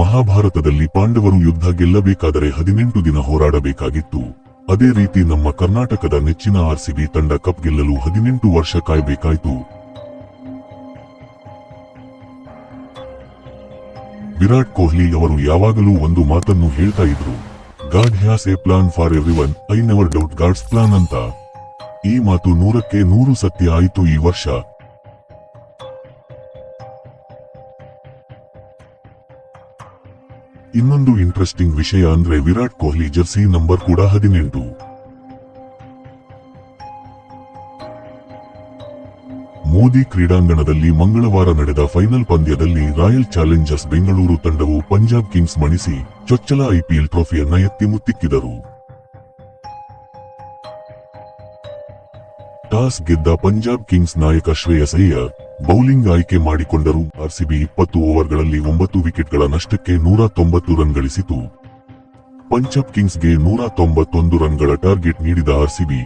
ಮಹಾಭಾರತದಲ್ಲಿ ಪಾಂಡವರು ಯುದ್ಧ ಗೆಲ್ಲಬೇಕಾದರೆ ಹದಿನೆಂಟು ದಿನ ಹೋರಾಡಬೇಕಾಗಿತ್ತು. ಅದೇ ರೀತಿ ನಮ್ಮ ಕರ್ನಾಟಕದ ನೆಚ್ಚಿನ ಆರ್ಸಿಬಿ ತಂಡ ಕಪ್ ಗೆಲ್ಲಲು ಹದಿನೆಂಟು ವರ್ಷ ಕಾಯಬೇಕಾಯಿತು. ವಿರಾಟ್ ಕೊಹ್ಲಿ ಅವರು ಯಾವಾಗಲೂ ಒಂದು ಮಾತನ್ನು ಹೇಳ್ತಾ ಇದ್ರು. God has a plan for everyone, I never doubt God's plan ಅಂತ. ಈ ಮಾತು ನೂರಕ್ಕೆ ನೂರು ಸತ್ಯ ಆಯಿತು ಈ ವರ್ಷ. ಇನ್ನೊಂದು ಇಂಟ್ರೆಸ್ಟಿಂಗ್ ವಿಷಯ ಅಂದ್ರೆ ವಿರಾಟ್ ಕೊಹ್ಲಿ ಜರ್ಸಿ ನಂಬರ್ ಕೂಡ ಹದಿನೆಂಟು. ಮೋದಿ ಕ್ರೀಡಾಂಗಣದಲ್ಲಿ ಮಂಗಳವಾರ ನಡೆದ ಫೈನಲ್ ಪಂದ್ಯದಲ್ಲಿ ರಾಯಲ್ ಚಾಲೆಂಜರ್ಸ್ ಬೆಂಗಳೂರು ತಂಡವು ಪಂಜಾಬ್ ಕಿಂಗ್ಸ್ ಮಣಿಸಿ ಚೊಚ್ಚಲ ಐಪಿಎಲ್ ಟ್ರೋಫಿಯನ್ನ ಎತ್ತಿ ಮುತ್ತಿಕ್ಕಿದರು. ಟಾಸ್ ಗೆದ್ದ ಪಂಜಾಬ್ ಕಿಂಗ್ಸ್ ನಾಯಕ ಶ್ರೇಯಸ್ ಅಯ್ಯರ್ ಬೌಲಿಂಗ್ ಆಯ್ಕೆ ಮಾಡಿಕೊಂಡರು. ಆರ್ಸಿಬಿ ಇಪ್ಪತ್ತು ಓವರ್ಗಳಲ್ಲಿ ಒಂಬತ್ತು ವಿಕೆಟ್ಗಳ ನಷ್ಟಕ್ಕೆ ನೂರ ತೊಂಬತ್ತು ರನ್ ಗಳಿಸಿತು. ಪಂಜಾಬ್ ಕಿಂಗ್ಸ್ಗೆ ನೂರ ತೊಂಬತ್ತೊಂದು ರನ್ಗಳ ಟಾರ್ಗೆಟ್ ನೀಡಿದ ಆರ್ಸಿಬಿ,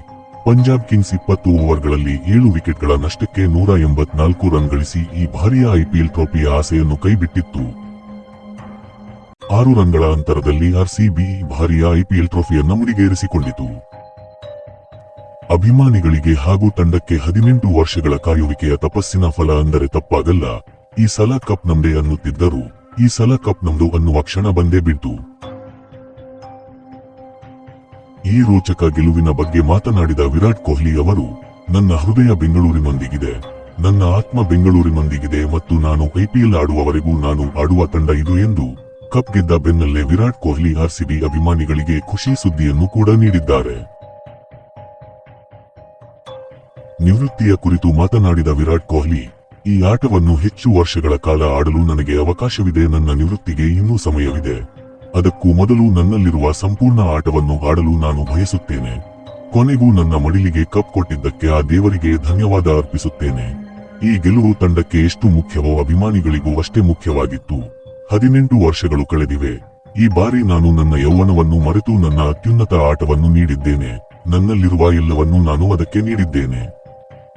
ಪಂಜಾಬ್ ಕಿಂಗ್ಸ್ ಇಪ್ಪತ್ತು ಓವರ್ಗಳಲ್ಲಿ ಏಳು ವಿಕೆಟ್ಗಳ ನಷ್ಟಕ್ಕೆ ನೂರ ಎಂಬತ್ನಾಲ್ಕು ರನ್ ಗಳಿಸಿ ಈ ಭಾರಿಯ ಐಪಿಎಲ್ ಟ್ರೋಫಿಯ ಆಸೆಯನ್ನು ಕೈಬಿಟ್ಟಿತ್ತು. ಆರು ರನ್ಗಳ ಅಂತರದಲ್ಲಿ ಆರ್ಸಿಬಿ ಭಾರಿಯ ಐಪಿಎಲ್ ಟ್ರೋಫಿಯನ್ನು ಮುಡಿಗೇರಿಸಿಕೊಂಡಿತು. ಅಭಿಮಾನಿಗಳಿಗೆ ಹಾಗೂ ತಂಡಕ್ಕೆ ಹದಿನೆಂಟು ವರ್ಷಗಳ ಕಾಯುವಿಕೆಯ ತಪಸ್ಸಿನ ಫಲ ಅಂದರೆ ತಪ್ಪಾಗಲ್ಲ. ಈ ಸಲ ಕಪ್ ನಮ್ದೇ ಅನ್ನುತ್ತಿದ್ದರು. ಈ ಸಲ ಕಪ್ ನಮ್ದು ಅನ್ನುವ ಕ್ಷಣ ಬಂದೇ ಬಿಟ್ಟು ಈ ರೋಚಕ ಗೆಲುವಿನ ಬಗ್ಗೆ ಮಾತನಾಡಿದ ವಿರಾಟ್ ಕೊಹ್ಲಿ ಅವರು, ನನ್ನ ಹೃದಯ ಬೆಂಗಳೂರಿನೊಂದಿಗಿದೆ. ನನ್ನ ಆತ್ಮ ಬೆಂಗಳೂರಿನೊಂದಿಗಿದೆ ಮತ್ತು ನಾನು ಐಪಿಎಲ್ ಆಡುವವರೆಗೂ ನಾನು ಆಡುವ ತಂಡ ಇದು ಎಂದು ಕಪ್ ಗೆದ್ದ ಬೆನ್ನಲ್ಲೇ ವಿರಾಟ್ ಕೊಹ್ಲಿ ಆರ್ಸಿಬಿ ಅಭಿಮಾನಿಗಳಿಗೆ ಖುಷಿ ಸುದ್ದಿಯನ್ನು ಕೂಡ ನೀಡಿದ್ದಾರೆ. ನಿವೃತ್ತಿಯ ಕುರಿತು ಮಾತನಾಡಿದ ವಿರಾಟ್ ಕೊಹ್ಲಿ, ಈ ಆಟವನ್ನು ಹೆಚ್ಚು ವರ್ಷಗಳ ಕಾಲ ಆಡಲು ನನಗೆ ಅವಕಾಶವಿದೆ, ನನ್ನ ನಿವೃತ್ತಿಗೆ ಇನ್ನೂ ಸಮಯವಿದೆ. ಅದಕ್ಕೂ ಮೊದಲು ನನ್ನಲ್ಲಿರುವ ಸಂಪೂರ್ಣ ಆಟವನ್ನು ಆಡಲು ನಾನು ಬಯಸುತ್ತೇನೆ. ಕೊನೆಗೂ ನನ್ನ ಮಡಿಲಿಗೆ ಕಪ್ ಕೊಟ್ಟಿದ್ದಕ್ಕೆ ಆ ದೇವರಿಗೆ ಧನ್ಯವಾದ ಅರ್ಪಿಸುತ್ತೇನೆ. ಈ ಗೆಲುವು ತಂಡಕ್ಕೆ ಎಷ್ಟು ಮುಖ್ಯವೋ ಅಭಿಮಾನಿಗಳಿಗೂ ಅಷ್ಟೇ ಮುಖ್ಯವಾಗಿತ್ತು. ಹದಿನೆಂಟು ವರ್ಷಗಳು ಕಳೆದಿವೆ. ಈ ಬಾರಿ ನಾನು ನನ್ನ ಯೌವನವನ್ನು ಮರೆತು ನನ್ನ ಅತ್ಯುನ್ನತ ಆಟವನ್ನು ನೀಡಿದ್ದೇನೆ. ನನ್ನಲ್ಲಿರುವ ಎಲ್ಲವನ್ನೂ ನಾನು ಅದಕ್ಕೆ ನೀಡಿದ್ದೇನೆ.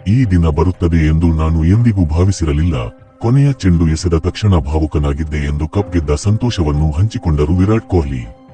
ಈ ದಿನ ಬರುತ್ತದೆ ಎಂದು ನಾನು ಎಂದಿಗೂ ಭಾವಿಸಿರಲಿಲ್ಲ. ಕೊನೆಯ ಚೆಂಡು ಎಸೆದ ತಕ್ಷಣ ಭಾವುಕನಾಗಿದ್ದೆ ಎಂದು ಕಪ್ ಗೆದ್ದ ಸಂತೋಷವನ್ನು ಹಂಚಿಕೊಂಡರು ವಿರಾಟ್ ಕೊಹ್ಲಿ.